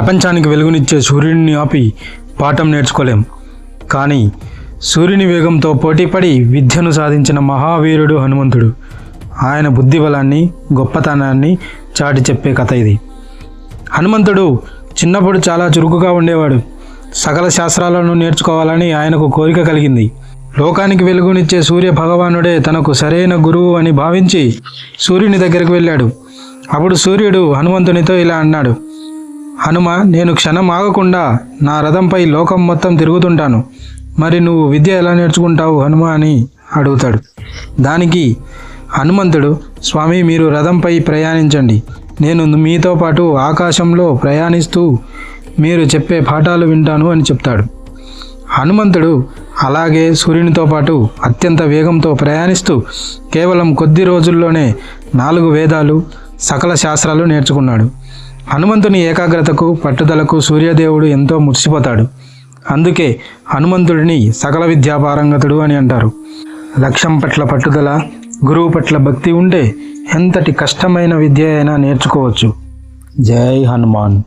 ప్రపంచానికి వెలుగునిచ్చే సూర్యుడిని ఆపి పాఠం నేర్చుకోలేం. కానీ సూర్యుని వేగంతో పోటీపడి విద్యను సాధించిన మహావీరుడు హనుమంతుడు. ఆయన బుద్ధిబలాన్ని గొప్పతనాన్ని చాటి చెప్పే కథ ఇది. హనుమంతుడు చిన్నప్పుడు చాలా చురుకుగా ఉండేవాడు. సకల శాస్త్రాలను నేర్చుకోవాలని ఆయనకు కోరిక కలిగింది. లోకానికి వెలుగునిచ్చే సూర్య భగవానుడే తనకు సరైన గురువు అని భావించి సూర్యుని దగ్గరకు వెళ్ళాడు. అప్పుడు సూర్యుడు హనుమంతునితో ఇలా అన్నాడు. హనుమ నేను క్షణం ఆగకుండా నా రథంపై లోకం మొత్తం తిరుగుతుంటాను. మరి నువ్వు విద్య ఎలా నేర్చుకుంటావు హనుమ అని అడుగుతాడు. దానికి హనుమంతుడు స్వామి మీరు రథంపై ప్రయాణించండి. నేను మీతో పాటు ఆకాశంలో ప్రయాణిస్తూ మీరు చెప్పే పాఠాలు వింటాను అని చెప్తాడు. హనుమంతుడు అలాగే సూర్యునితో పాటు అత్యంత వేగంతో ప్రయాణిస్తూ కేవలం కొద్ది రోజుల్లోనే నాలుగు వేదాలు సకల శాస్త్రాలు నేర్చుకున్నాడు. హనుమంతుని ఏకాగ్రతకు పట్టుదలకు సూర్యదేవుడు ఎంతో మురిసిపోతాడు. అందుకే హనుమంతుడిని సకల విద్యాపారంగతుడు అని అంటారు. లక్ష్యం పట్ల పట్టుదల గురువు పట్ల భక్తి ఉంటే ఎంతటి కష్టమైన విద్య అయినా నేర్చుకోవచ్చు. జై హనుమాన్.